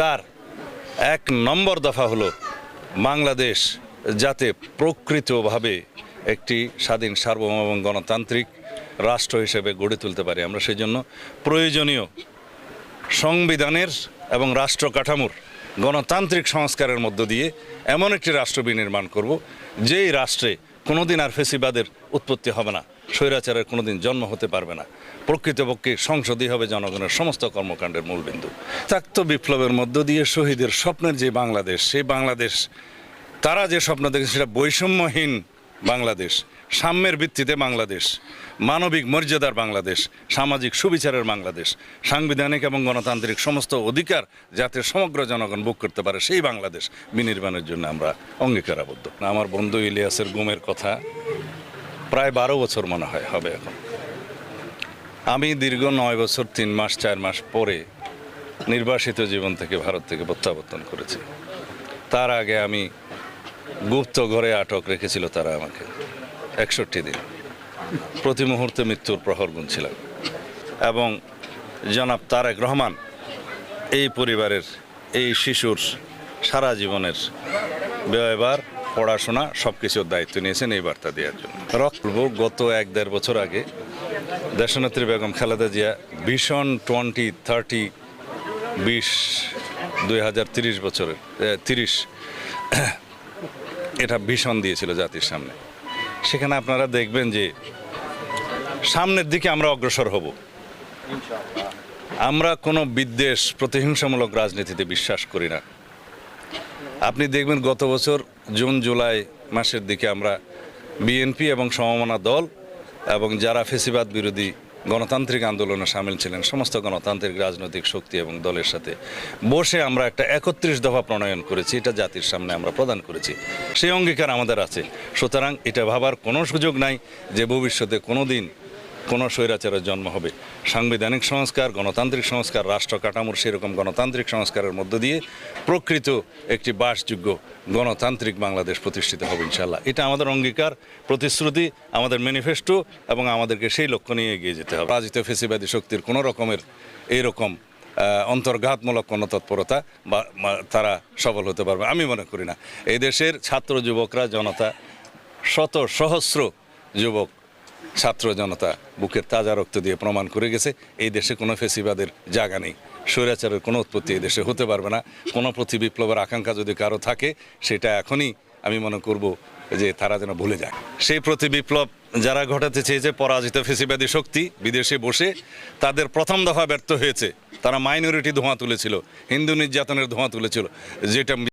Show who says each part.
Speaker 1: তার এক নম্বর দফা হলো বাংলাদেশ যাতে প্রকৃতভাবে একটি স্বাধীন, সার্বভৌম এবং গণতান্ত্রিক রাষ্ট্র হিসেবে গড়ে তুলতে পারি। আমরা সেই জন্য প্রয়োজনীয় সংবিধানের এবং রাষ্ট্র কাঠামোর গণতান্ত্রিক সংস্কারের মধ্য দিয়ে এমন একটি রাষ্ট্র বিনির্মাণ করব, যেই রাষ্ট্রে কোনোদিন আর ফেসিবাদের উৎপত্তি হবে না। স্বৈরাচারের কোনোদিন জন্ম হতে পারবে না। প্রকৃতপক্ষে সংসদই হবে জনগণের সমস্ত কর্মকাণ্ডের মূলবিন্দু তাক্ত বিপ্লবের মধ্য দিয়ে শহীদের স্বপ্নের যে বাংলাদেশ, সেই বাংলাদেশ, তারা যে স্বপ্ন দেখেছে সেটা বৈষম্যহীন বাংলাদেশ, সাম্যের ভিত্তিতে বাংলাদেশ, মানবিক মর্যাদার বাংলাদেশ, সামাজিক সুবিচারের বাংলাদেশ, সাংবিধানিক এবং গণতান্ত্রিক সমস্ত অধিকার যাতে সমগ্র জনগণ ভোগ করতে পারে, সেই বাংলাদেশ বিনির্মাণের জন্য আমরা অঙ্গীকারাবদ্ধ। আমার বন্ধু ইলিয়াসের গুমের কথা প্রায় বারো বছর মনে হয়, হবে এখন। আমি দীর্ঘ নয় বছর, তিন মাস, চার মাস পরে নির্বাসিত জীবন থেকে ভারত থেকে প্রত্যাবর্তন করেছি। তার আগে আমি গুপ্ত ঘরে আটক রেখেছিল তারা আমাকে, একষট্টি দিন। প্রতি মুহূর্তে মৃত্যুর প্রহর গুনছিলাম। এবং জনাব তারেক রহমান এই পরিবারের, এই শিশুর সারা জীবনের ব্যয়বার পড়াশোনা সব কিছুর দায়িত্ব নিয়েছেন এই বার্তা দেওয়ার জন্য। রক্ত গত এক দেড় বছর আগে দেশনেত্রী বেগম খালেদা জিয়া ভীষণ টোয়েন্টি, থার্টি, বিশ, দুই হাজার তিরিশ বছরের তিরিশ, এটা ভীষণ দিয়েছিল জাতির সামনে। সেখানে আপনারা দেখবেন যে সামনের দিকে আমরা অগ্রসর হব। আমরা কোনো বিদ্বেষ, প্রতিহিংসামূলক রাজনীতিতে বিশ্বাস করি না। আপনি দেখবেন গত বছর জুন, জুলাই মাসের দিকে আমরা বিএনপি এবং সমমনা দল এবং যারা ফেসিবাদ বিরোধী গণতান্ত্রিক আন্দোলনে সামিল ছিলেন, সমস্ত গণতান্ত্রিক রাজনৈতিক শক্তি এবং দলের সাথে বসে আমরা একটা একত্রিশ দফা প্রণয়ন করেছি, এটা জাতির সামনে আমরা প্রদান করেছি। সেই অঙ্গীকার আমাদের আছে। সুতরাং এটা ভাবার কোনো সুযোগ নাই যে ভবিষ্যতে কোনো দিন কোনো স্বৈরাচারের জন্ম হবে। সাংবিধানিক সংস্কার, গণতান্ত্রিক সংস্কার, রাষ্ট্র কাঠামোর সেরকম গণতান্ত্রিক সংস্কারের মধ্য দিয়ে প্রকৃত একটি বাসযোগ্য গণতান্ত্রিক বাংলাদেশ প্রতিষ্ঠিত হবে ইনশাল্লাহ এটা আমাদের অঙ্গীকার, প্রতিশ্রুতি, আমাদের ম্যানিফেস্টো এবং আমাদেরকে সেই লক্ষ্য নিয়ে এগিয়ে যেতে হবে। রাজিত ফেসিবাদী শক্তির কোনো রকমের এইরকম অন্তর্ঘাতমূলক কোনো তৎপরতা বা, তারা সফল হতে পারবে, আমি মনে করি না। এই দেশের ছাত্র যুবকরা, জনতা, শত সহস্র যুবক ছাত্র জনতা বুকের তাজা রক্ত দিয়ে প্রমাণ করে গেছে, এই দেশে কোনো ফেসিবাদের জায়গা নেই। স্বৈরাচারের কোনো উৎপত্তি এই দেশে হতে পারবে না। কোনো প্রতি বিপ্লবের আকাঙ্ক্ষা যদি কারও থাকে, সেটা এখনই আমি মনে করব যে তারা যেন ভুলে যায়। সেই প্রতি বিপ্লব যারা ঘটাতে চেয়েছে পরাজিত ফেসিবাদী শক্তি বিদেশে বসে, তাদের প্রথম দফা ব্যর্থ হয়েছে। তারা মাইনরিটি ধোঁয়া তুলেছিল, হিন্দু নির্যাতনের ধোঁয়া তুলেছিল, যেটা